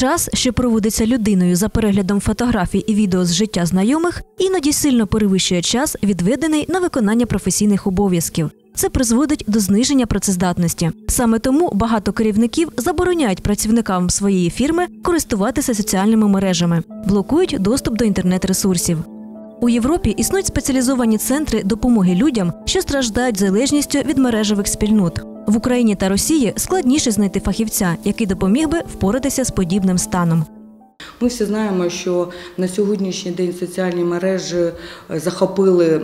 Час, що проводиться людиною за переглядом фотографій і відео з життя знайомих, іноді сильно перевищує час, відведений на виконання професійних обов'язків. Це призводить до зниження працездатності. Саме тому багато керівників забороняють працівникам своєї фірми користуватися соціальними мережами, блокують доступ до інтернет-ресурсів. У Європі існують спеціалізовані центри допомоги людям, що страждають залежністю від мережевих спільнот. В Україні та Росії складніше знайти фахівця, який допоміг би впоратися з подібним станом. Ми всі знаємо, що на сьогоднішній день соціальні мережі е, захопили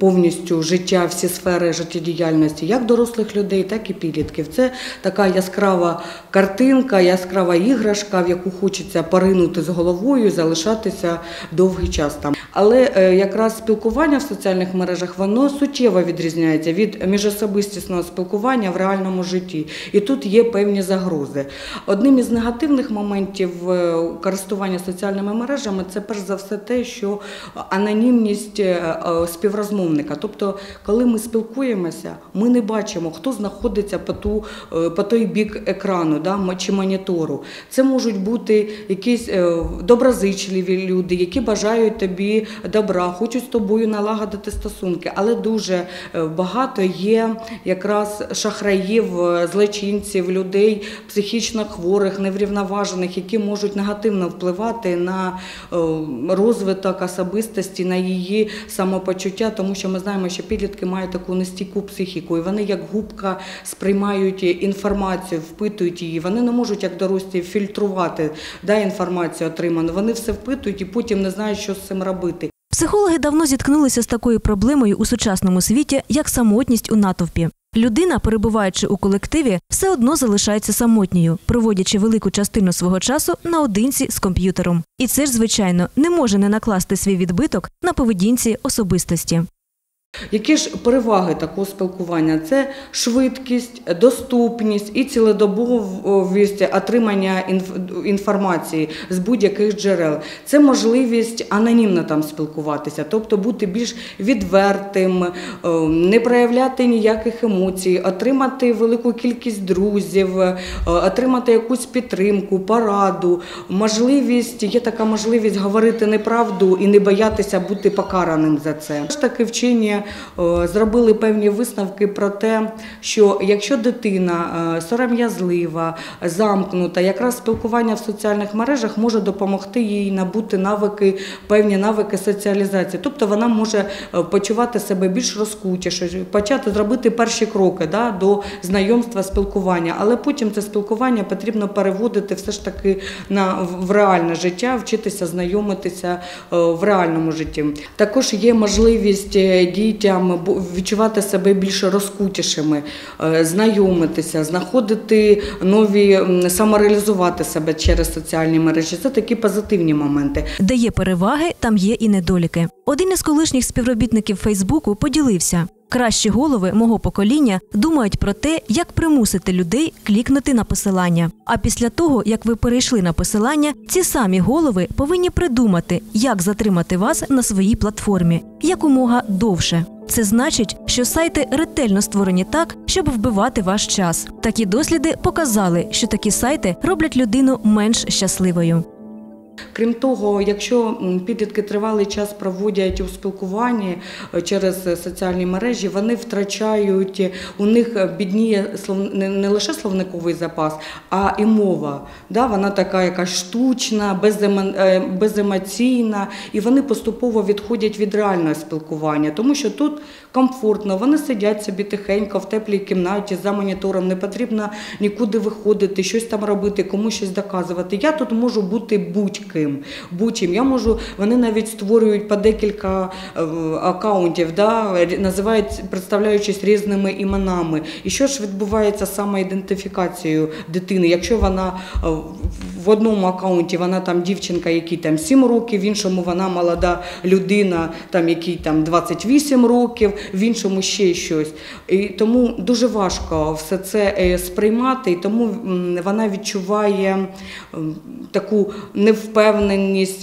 повністю життя, всі сфери життєдіяльності, як дорослих людей, так і підлітків. Це така яскрава картинка, яскрава іграшка, в яку хочеться поринути з головою, залишатися довгий час там. Але е, якраз спілкування в соціальних мережах воно суттєво відрізняється від міжособистісного спілкування в реальному житті. І тут є певні загрози. Одним із негативних моментів е, користування соціальними мережами це перш за все те, що анонімність е, співрозмовника. Тобто, коли ми спілкуємося, ми не бачимо, хто знаходиться по ту по той бік екрану да, чи монітору. Це можуть бути якісь доброзичливі люди, які бажають тобі добра, хочуть з тобою налагодити стосунки, але дуже е, багато є якраз шахраїв, е, злочинців, людей психічно хворих, неврівноважених, які можуть негативно впливати на е, розвиток особистості, на її самопочуття, тому що ми знаємо, що підлітки мають таку нестійку психіку, і вони як губка сприймають інформацію, впитують її. Вони не можуть як дорослі фільтрувати да, інформацію отриману. Вони все впитують і потім не знають, що з цим робити. Психологи давно зіткнулися з такою проблемою у сучасному світі, як самотність у натовпі. Людина, перебуваючи у колективі, все одно залишається самотньою, проводячи велику частину свого часу наодинці з комп'ютером. І це ж, звичайно, не може не накласти свій відбиток на поведінці особистості. Які ж переваги такого спілкування? Це швидкість, доступність і цілодобовість отримання інформації з будь-яких джерел. Це можливість анонімно там спілкуватися, тобто бути більш відвертим, е, не проявляти ніяких емоцій, отримати велику кількість друзів, е, отримати якусь підтримку, пораду, можливість, є така можливість говорити неправду і не боятися бути покараним за це. Ж таки вчені е, зробили певні висновки про те, що якщо дитина е, сором'язлива, замкнута, якраз спілкування в соціальних мережах може допомогти їй набути навики, певні навики соціалізації. Тобто вона може е, почувати себе більш розкутіше, почати зробити перші кроки да, до знайомства, спілкування, але потім це спілкування потрібно переводити все ж таки на в реальне життя, вчитися знайомитися в реальному житті. Також є можливість е, дітям відчувати себе більш розкутішими, е, знайомитися, знаходити нові, самореалізувати себе через соціальні мережі. Це такі позитивні моменти. Де є переваги, там є і недоліки. Один із колишніх співробітників Фейсбуку поділився. Кращі голови мого покоління думають про те, як примусити людей клікнути на посилання. А після того, як ви перейшли на посилання, ці самі голови повинні придумати, як затримати вас на своїй платформі якомога довше. Це значить, що сайти ретельно створені так, щоб вбивати ваш час. Такі досліди показали, що такі сайти роблять людину менш щасливою. Крім того, якщо підлітки тривалий час проводять у спілкуванні е, через е, соціальні мережі, вони втрачають е, у них бідніє не, лише словниковий запас, а і мова. Да, вона така якась штучна, беземо- беземоційна, і вони поступово відходять від реального спілкування, тому що тут комфортно, вони сидять собі тихенько в теплій кімнаті за монітором, не потрібно нікуди виходити, щось там робити, комусь щось доказувати. Я тут можу бути будь-ким. будь-чим. Я можу, вони навіть створюють по декілька е, акаунтів, да, називають, представляючись різними іменами. І що ж відбувається з самоідентифікацією дитини? Якщо вона е, в одному акаунті вона там дівчинка, якій там 7 років, в іншому вона молода людина, там якій там 28 років, в іншому ще щось. І тому дуже важко все це е, сприймати, і тому вона відчуває таку невпевненість,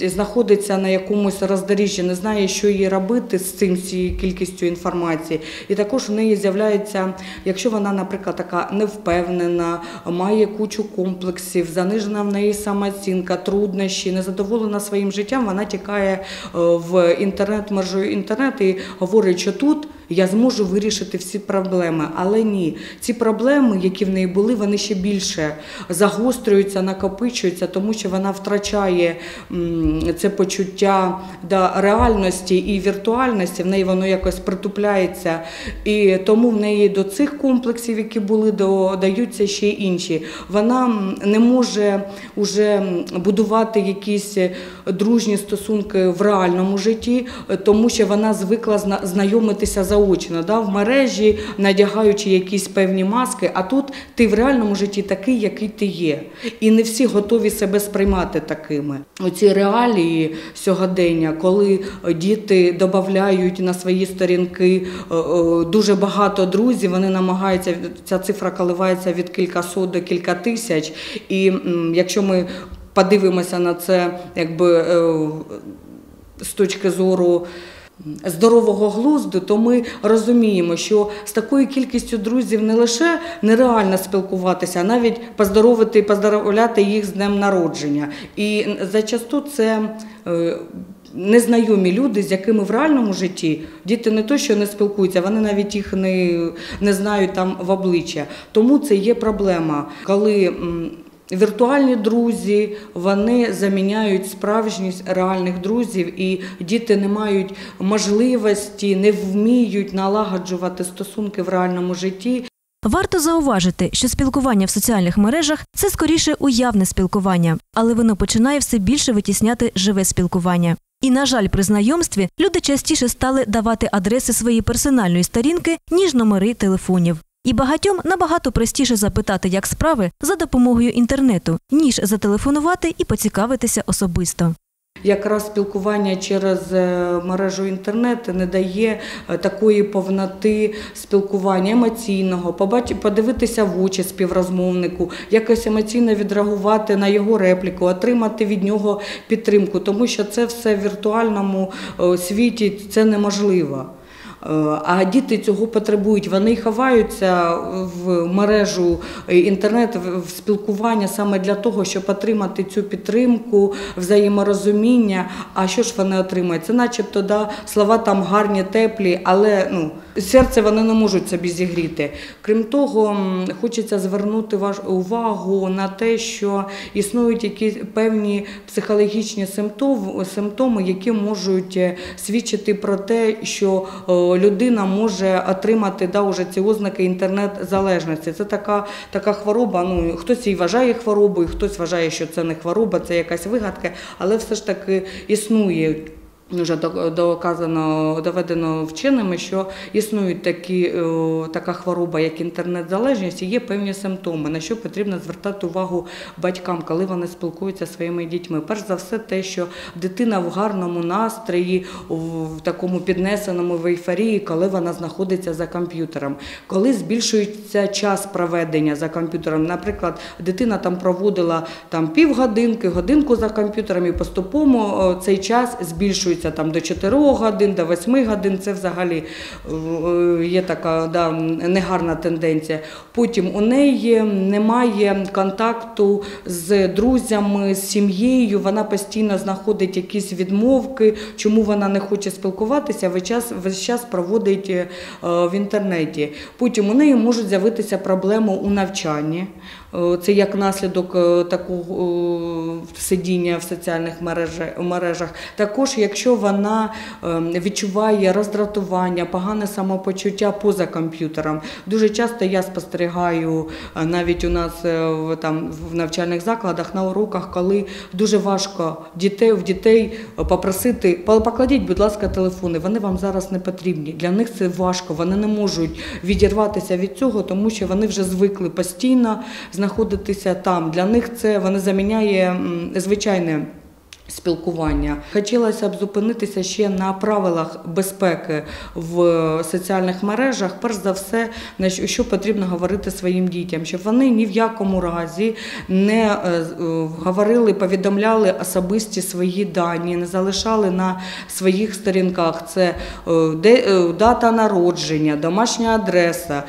знаходиться на якомусь роздоріжжі, не знає, що їй робити з цим цією кількістю інформації. І також в неї з'являється, якщо вона, наприклад, така невпевнена, має кучу комплексів, занижена в неї самооцінка, труднощі, незадоволена своїм життям, вона тікає е, в інтернет, мережу інтернет і говорить, що тут я зможу вирішити всі проблеми. Але ні, ці проблеми, які в неї були, вони ще більше загострюються, накопичуються, тому що вона втрачає це почуття да, реальності і віртуальності. В неї воно якось притупляється. І тому в неї до цих комплексів, які були, додаються ще інші. Вона не може уже будувати якісь дружні стосунки в реальному житті, тому що вона звикла зна- знайомитися заочно да, в мережі, надягаючи якісь певні маски. А тут ти в реальному житті такий, який ти є. І не всі готові себе сприймати такими. Оці реалії сьогодення, коли діти додають на свої сторінки е, е, дуже багато друзів, вони намагаються, ця цифра коливається від кількасот до кілька тисяч. І якщо ми подивимося на це, якби е, з точки зору. Здорового глузду, то ми розуміємо, що з такою кількістю друзів не лише нереально спілкуватися, а навіть поздоровити, поздоровляти їх з днем народження. І зачасту це е, незнайомі люди, з якими в реальному житті діти не то, що не спілкуються, вони навіть їх не, не знають там в обличчя. Тому це є проблема, коли. Віртуальні друзі вони заміняють справжність реальних друзів, і діти не мають можливості, не вміють налагоджувати стосунки в реальному житті. Варто зауважити, що спілкування в соціальних мережах це скоріше уявне спілкування, але воно починає все більше витісняти живе спілкування. І, на жаль, при знайомстві люди частіше стали давати адреси своєї персональної сторінки, ніж номери телефонів. І багатьом набагато простіше запитати, як справи, за допомогою інтернету, ніж зателефонувати і поцікавитися особисто. Якраз спілкування через е, мережу інтернет не дає е, такої повноти спілкування емоційного, подивитися в очі співрозмовнику, якось емоційно відреагувати на його репліку, отримати від нього підтримку, тому що це все в віртуальному е, світі це неможливо. Е, А діти цього потребують. Вони ховаються в мережу е, інтернет в спілкування саме для того, щоб отримати цю підтримку, взаєморозуміння. А що ж вони отримають? Це начебто да, слова там гарні, теплі, але ну, серце вони не можуть собі зігріти. Крім того, хочеться звернути увагу на те, що існують якісь певні психологічні симптоми, які можуть е, свідчити про те, що е, людина може отримати да, уже ці ознаки інтернет-залежності. Це така, така хвороба. Ну, хтось її вважає хворобою, хтось вважає, що це не хвороба, це якась вигадка, але все ж таки існує. Вже до- доказано, доведено вченими, що існують такі, е, така хвороба, як інтернет-залежність, і є певні симптоми, на що потрібно звертати увагу батькам, коли вони спілкуються зі своїми дітьми. Перш за все, те, що дитина в гарному настрої, в такому піднесеному в ейфорії, коли вона знаходиться за комп'ютером, коли збільшується час проведення за комп'ютером. Наприклад, дитина там проводила там півгодинки, годинку за комп'ютером, і поступово цей час збільшується там до 4 годин, до 8 годин. Це взагалі е, є така да, негарна тенденція. Потім у неї немає контакту з друзями, з сім'єю. Вона постійно знаходить якісь відмовки, чому вона не хоче спілкуватися, весь час, весь час проводить е, в інтернеті. Потім у неї можуть з'явитися проблеми у навчанні. Е, Це як наслідок е, такого е, сидіння в соціальних мережах. Також, якщо вона е, відчуває роздратування, погане самопочуття поза комп'ютером. Дуже часто я спостерігаю навіть у нас там в навчальних закладах на уроках, коли дуже важко дітей в дітей попросити покладіть, будь ласка, телефони. Вони вам зараз не потрібні. Для них це важко. Вони не можуть відірватися від цього, тому що вони вже звикли постійно знаходитися там. Для них це вони заміняє звичайне Спілкування хотілося б зупинитися ще на правилах безпеки в соціальних мережах. Перш за все, що- потрібно говорити своїм дітям, щоб вони ні в якому разі не е, е, говорили, повідомляли особисті свої дані, не залишали на своїх сторінках. Це е, дата народження, домашня адреса,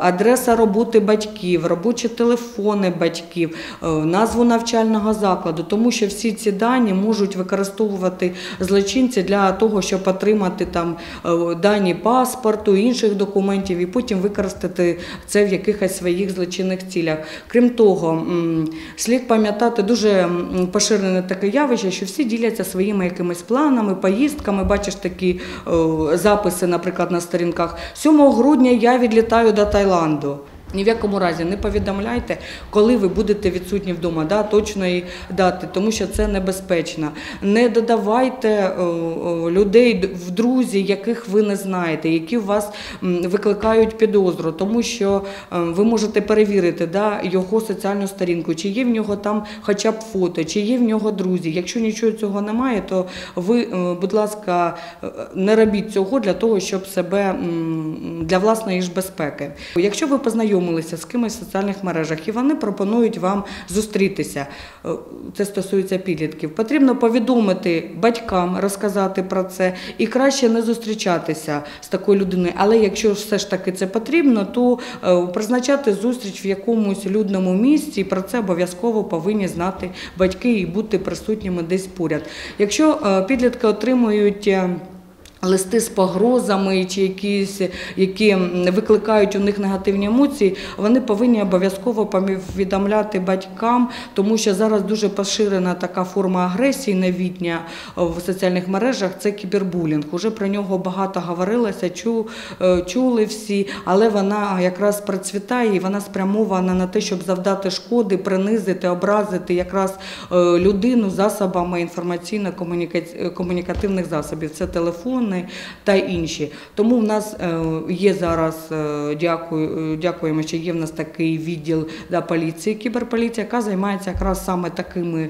адреса роботи батьків, робочі телефони батьків, назву навчального закладу, тому що всі ці дані можуть використовувати злочинці для того, щоб отримати там е, дані паспорту, інших документів, і потім використати це в якихось своїх злочинних цілях. Крім того, слід пам'ятати дуже поширене таке явище, що всі діляться своїми якимись планами, поїздками. Бачиш такі е, записи, наприклад, на сторінках. 7 грудня я відлітаю до Таїланду. Ні в якому разі не повідомляйте, коли ви будете відсутні вдома, да, точної дати, тому що це небезпечно. Не додавайте е, е, людей в друзі, яких ви не знаєте, які у вас викликають підозру, тому що е, ви можете перевірити да, його соціальну сторінку, чи є в нього там хоча б фото, чи є в нього друзі. Якщо нічого цього немає, то ви, будь ласка, не робіть цього для того, щоб себе для власної ж безпеки. Якщо ви познайомилися з кимось в соціальних мережах і вони пропонують вам зустрітися, е, це стосується підлітків, потрібно повідомити батькам, розказати про це і краще не зустрічатися з такою людиною. Але якщо все ж таки це потрібно, то е, призначати зустріч в якомусь людному місці, і про це обов'язково повинні знати батьки і бути присутніми десь поряд. Якщо е, підлітки отримують. Листи з погрозами чи якісь, які викликають у них негативні емоції, вони повинні обов'язково повідомляти батькам, тому що зараз дуже поширена така форма агресії новітня в соціальних мережах. Це кібербулінг. Уже про нього багато говорилося, чу, е, чули всі, але вона якраз процвітає і вона спрямована на те, щоб завдати шкоди, принизити, образити якраз е, людину засобами інформаційно-комунікативних засобів. Це телефони та інші. Тому в нас е, є зараз, е, дякую, е, дякуємо, що є в нас такий відділ да, поліції, кіберполіція, яка займається якраз саме такими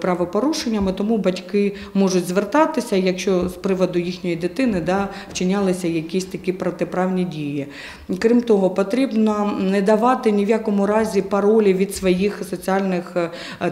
правопорушеннями. Тому батьки можуть звертатися, якщо з приводу їхньої дитини да, вчинялися якісь такі протиправні дії. Крім того, потрібно не давати ні в якому разі паролі від своїх соціальних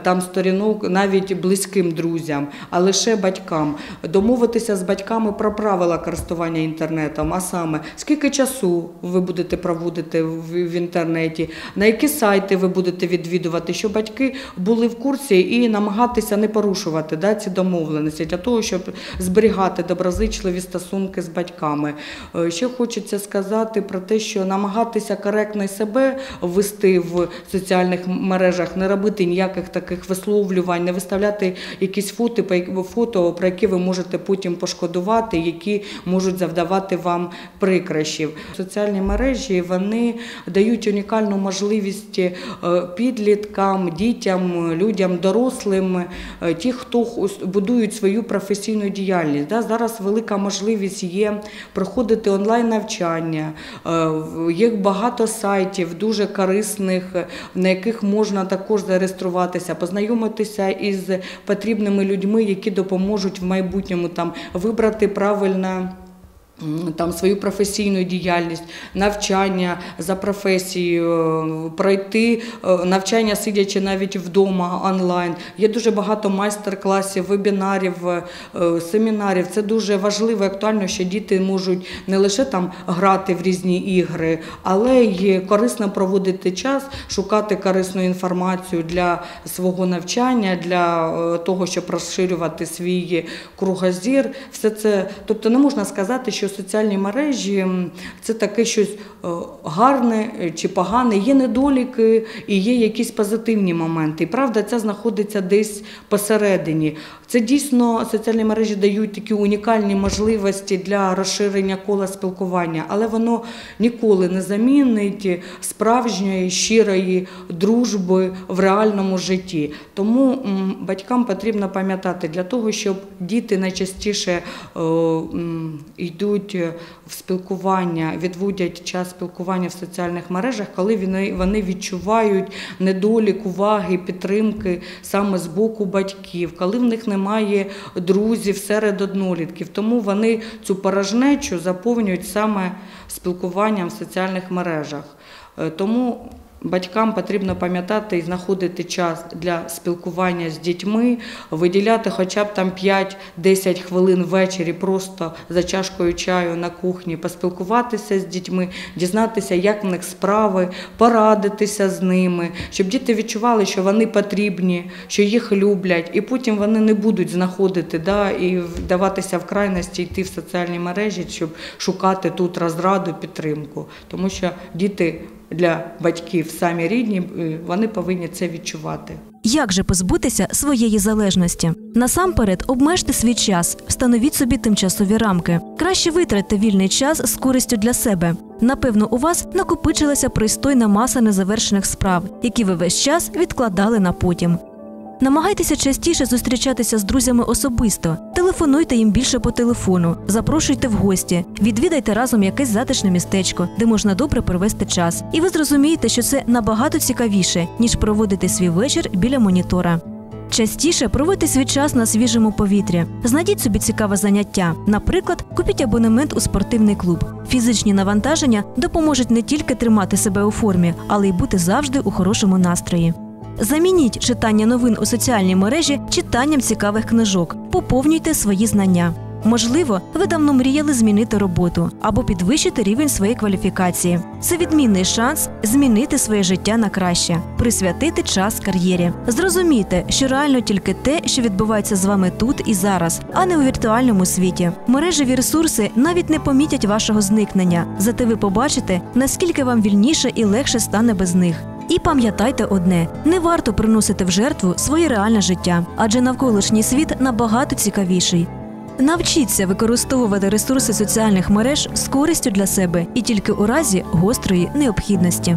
там сторінок навіть близьким друзям, а лише батькам. Домовитися з батьками про правила користування інтернетом, а саме скільки часу ви будете проводити в інтернеті, на які сайти ви будете відвідувати, щоб батьки були в курсі і намагатися не порушувати да, ці домовленості для того, щоб зберігати доброзичливі стосунки з батьками. Е, Ще хочеться сказати про те, що намагатися коректно себе вести в соціальних мережах, не робити ніяких таких висловлювань, не виставляти якісь фото, фото, про які ви можете потім пошкодувати, які можуть завдавати вам прикрощів. Соціальні мережі вони дають унікальну можливість е, підліткам, дітям, людям, дорослим, е, ті, хто будують свою професійну діяльність. Зараз велика можливість є проходити онлайн навчання. Е, Є багато сайтів, дуже корисних, е, на яких можна також зареєструватися, познайомитися із потрібними людьми, які допоможуть в майбутньому там вибрати правильне. М, Там свою професійну діяльність, навчання за професією, пройти е, навчання, сидячи навіть вдома онлайн. Є дуже багато майстер-класів, вебінарів, е, семінарів. Це дуже важливо і актуально, що діти можуть не лише там грати в різні ігри, але й корисно проводити час, шукати корисну інформацію для свого навчання, для е, того, щоб розширювати свій кругозір. Все це, тобто не можна сказати, що соціальні мережі це таке щось е, гарне е, чи погане. Є недоліки і є якісь позитивні моменти. І правда, це знаходиться десь посередині. Це дійсно соціальні мережі дають такі унікальні можливості для розширення кола спілкування, але воно ніколи не замінить справжньої щирої дружби в реальному житті. Тому батькам потрібно пам'ятати для того, щоб діти найчастіше е, йдуть. Йдуть е, в спілкування, відводять час спілкування в соціальних мережах, коли вони, відчувають недолік уваги, підтримки саме з боку батьків, коли в них немає друзів серед однолітків. Тому вони цю порожнечу заповнюють саме спілкуванням в соціальних мережах. Е, Тому батькам потрібно пам'ятати і знаходити час для спілкування з дітьми, виділяти хоча б там 5-10 хвилин ввечері просто за чашкою чаю на кухні, поспілкуватися з дітьми, дізнатися, як в них справи, порадитися з ними, щоб діти відчували, що вони потрібні, що їх люблять, і потім вони не будуть знаходити да, і вдаватися в крайності, йти в соціальні мережі, щоб шукати тут розраду, підтримку. Тому що діти для батьків самі рідні, е, вони повинні це відчувати. Як же позбутися своєї залежності? Насамперед, обмежте свій час, встановіть собі тимчасові рамки. Краще витратьте вільний час з користю для себе. Напевно, у вас накопичилася пристойна маса незавершених справ, які ви весь час відкладали на потім. Намагайтеся частіше зустрічатися з друзями особисто, телефонуйте їм більше по телефону, запрошуйте в гості, відвідайте разом якесь затишне містечко, де можна добре провести час. І ви зрозумієте, що це набагато цікавіше, ніж проводити свій вечір біля монітора. Частіше проводьте свій час на свіжому повітрі. Знайдіть собі цікаве заняття. Наприклад, купіть абонемент у спортивний клуб. Фізичні навантаження допоможуть не тільки тримати себе у формі, але й бути завжди у хорошому настрої. Замініть читання новин у соціальній мережі читанням цікавих книжок, поповнюйте свої знання. Можливо, ви давно мріяли змінити роботу або підвищити рівень своєї кваліфікації. Це відмінний шанс змінити своє життя на краще, присвятити час кар'єрі. Зрозумійте, що реально тільки те, що відбувається з вами тут і зараз, а не у віртуальному світі. Мережеві ресурси навіть не помітять вашого зникнення, зате ви побачите, наскільки вам вільніше і легше стане без них. І пам'ятайте одне: не варто приносити в жертву своє реальне життя, адже навколишній світ набагато цікавіший. Навчіться використовувати ресурси соціальних мереж з користю для себе і тільки у разі гострої необхідності.